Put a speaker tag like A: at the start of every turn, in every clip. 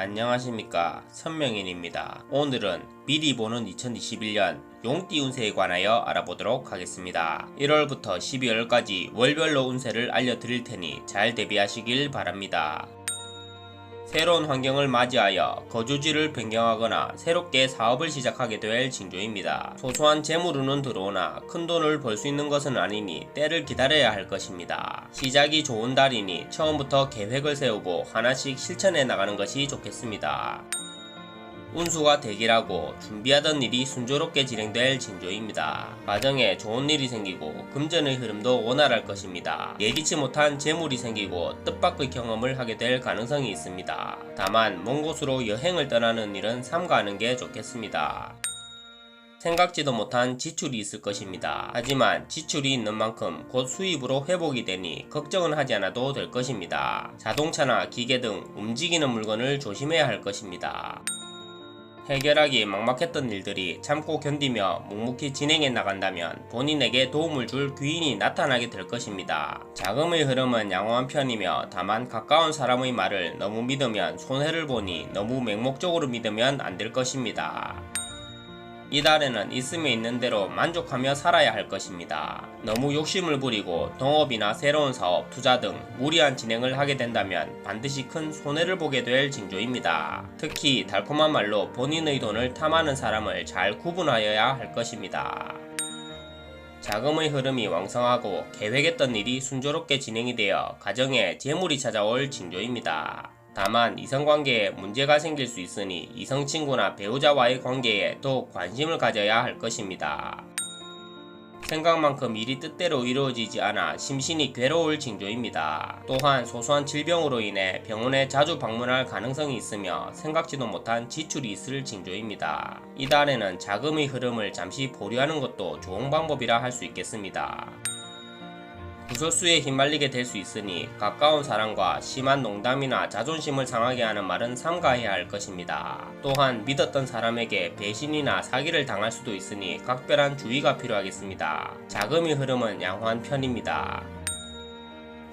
A: 안녕하십니까 선명인입니다. 오늘은 미리 보는 2021년 용띠 운세에 관하여 알아보도록 하겠습니다. 1월부터 12월까지 월별로 운세를 알려드릴 테니 잘 대비하시길 바랍니다. 새로운 환경을 맞이하여 거주지를 변경하거나 새롭게 사업을 시작하게 될 징조입니다. 소소한 재물운은 들어오나 큰 돈을 벌 수 있는 것은 아니니 때를 기다려야 할 것입니다. 시작이 좋은 달이니 처음부터 계획을 세우고 하나씩 실천해 나가는 것이 좋겠습니다. 운수가 대기라고 준비하던 일이 순조롭게 진행될 징조입니다. 가정에 좋은 일이 생기고 금전의 흐름도 원활할 것입니다. 예기치 못한 재물이 생기고 뜻밖의 경험을 하게 될 가능성이 있습니다. 다만 먼 곳으로 여행을 떠나는 일은 삼가하는 게 좋겠습니다. 생각지도 못한 지출이 있을 것입니다. 하지만 지출이 있는 만큼 곧 수입으로 회복이 되니 걱정은 하지 않아도 될 것입니다. 자동차나 기계 등 움직이는 물건을 조심해야 할 것입니다. 해결하기 막막했던 일들이 참고 견디며 묵묵히 진행해 나간다면 본인에게 도움을 줄 귀인이 나타나게 될 것입니다. 자금의 흐름은 양호한 편이며 다만 가까운 사람의 말을 너무 믿으면 손해를 보니 너무 맹목적으로 믿으면 안 될 것입니다. 이달에는 있으면 있는 대로 만족하며 살아야 할 것입니다. 너무 욕심을 부리고 동업이나 새로운 사업, 투자 등 무리한 진행을 하게 된다면 반드시 큰 손해를 보게 될 징조입니다. 특히 달콤한 말로 본인의 돈을 탐하는 사람을 잘 구분하여야 할 것입니다. 자금의 흐름이 왕성하고 계획했던 일이 순조롭게 진행이 되어 가정에 재물이 찾아올 징조입니다. 다만 이성관계에 문제가 생길 수 있으니 이성친구나 배우자와의 관계에 더욱 관심을 가져야 할 것입니다. 생각만큼 일이 뜻대로 이루어지지 않아 심신이 괴로울 징조입니다. 또한 소소한 질병으로 인해 병원에 자주 방문할 가능성이 있으며 생각지도 못한 지출이 있을 징조입니다. 이달에는 자금의 흐름을 잠시 보류하는 것도 좋은 방법이라 할 수 있겠습니다. 구설수에 휘말리게 될 수 있으니 가까운 사람과 심한 농담이나 자존심을 상하게 하는 말은 삼가해야 할 것입니다. 또한 믿었던 사람에게 배신이나 사기를 당할 수도 있으니 각별한 주의가 필요하겠습니다. 자금의 흐름은 양호한 편입니다.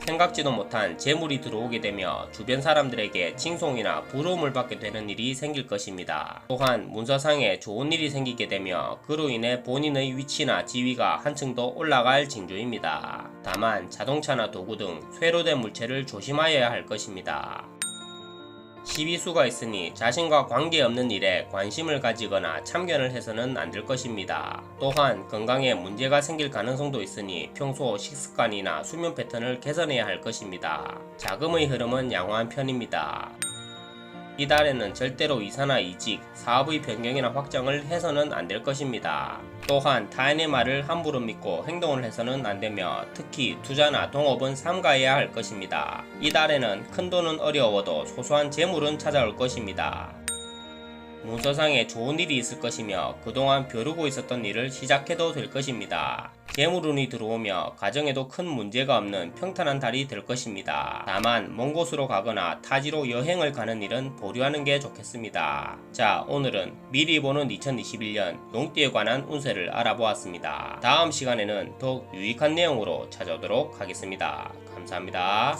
A: 생각지도 못한 재물이 들어오게 되며 주변 사람들에게 칭송이나 부러움을 받게 되는 일이 생길 것입니다. 또한 문서상에 좋은 일이 생기게 되며 그로 인해 본인의 위치나 지위가 한층 더 올라갈 징조입니다. 다만 자동차나 도구 등 쇠로 된 물체를 조심하여야 할 것입니다. 시비수가 있으니 자신과 관계없는 일에 관심을 가지거나 참견을 해서는 안 될 것입니다. 또한 건강에 문제가 생길 가능성도 있으니 평소 식습관이나 수면 패턴을 개선해야 할 것입니다. 자금의 흐름은 양호한 편입니다. 이달에는 절대로 이사나 이직, 사업의 변경이나 확장을 해서는 안 될 것입니다. 또한 타인의 말을 함부로 믿고 행동을 해서는 안 되며 특히 투자나 동업은 삼가해야 할 것입니다. 이달에는 큰 돈은 어려워도 소소한 재물은 찾아올 것입니다. 문서상에 좋은 일이 있을 것이며 그동안 벼르고 있었던 일을 시작해도 될 것입니다. 재물운이 들어오며 가정에도 큰 문제가 없는 평탄한 달이 될 것입니다. 다만 먼 곳으로 가거나 타지로 여행을 가는 일은 보류하는 게 좋겠습니다. 자 오늘은 미리 보는 2021년 용띠에 관한 운세를 알아보았습니다. 다음 시간에는 더욱 유익한 내용으로 찾아오도록 하겠습니다. 감사합니다.